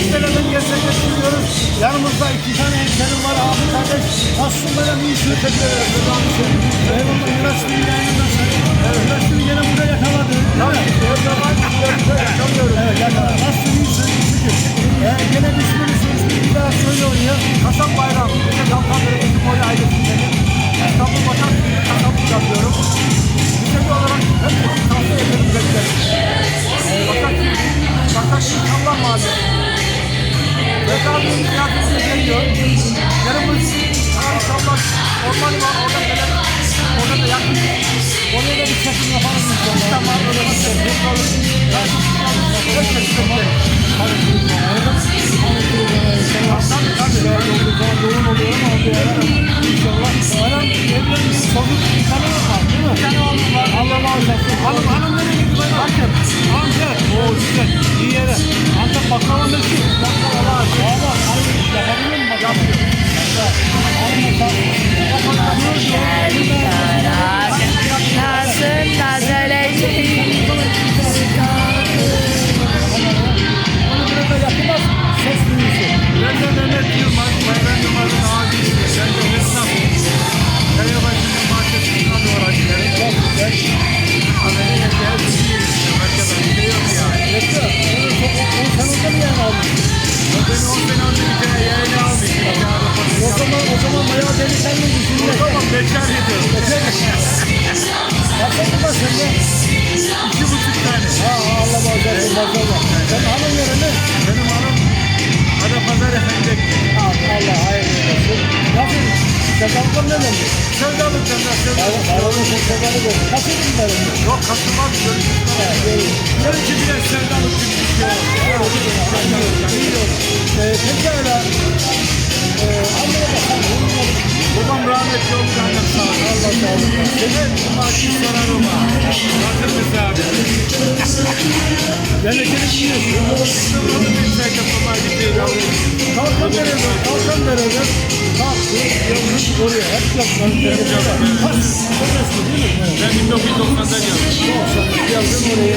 Kayseri'den gerçekleştiriyoruz. Yanımızda iki tane hemşerim var abi kardeş. Nasılsın böyle iyi şu teşekkür ederiz. Eyvallah Yunus'un yayınından seni. Yunus'un yine burada yakaladı. Tabii. Her zaman yurtta yakalıyoruz. Evet yakaladı. Nasılsın iyisin? Şükür. Ee, gene ismini ismini bir daha söylüyor ya. Kasap Bayram. Bize Kalkanları Ekim Oyu ailesindeyim. Rekabetimiz yardımcı geliyor. Yanımız Ağrı Kamlan Ormanı var. Orada gelen, orada da yakın. Oraya da bir çekim yaparız inşallah. Tamam, öyle bir çekim yapabilir mi zaman o zaman bayağı delikanlı yaptım. düşündün. Tamam bekar yedim. Yapmadın mı sen de? İki buçuk tane. Ha Allah bağışlasın maşallah. Sen hanım nerede? Benim hanım Adapazarı Efendi. Allah hayırlı olsun. Nasıl? Sevdalıklar ne oldu? Sevdalıktan da sevdalık. Aranın çok sevdalı oldu. Günlerin mi? Yok katılmaz görüşürüz. Yarın ki biraz sevdalık bir şey. Ee, pekala. Babam rahmetli oldu annem sağ olsun. Allah sağ olsun. Senin maaşı sorarım ha. Bakın bize abi. Memleketi biliyorsun. Sırrını bilsek yapıma gidiyor yavrum. Kalkan verelim. Kalkan. Kalktı. Yavrum oraya. Hep. Kaç? Çok eski değil mi? Ben 1990'da geldim. Çok sonra geldim oraya.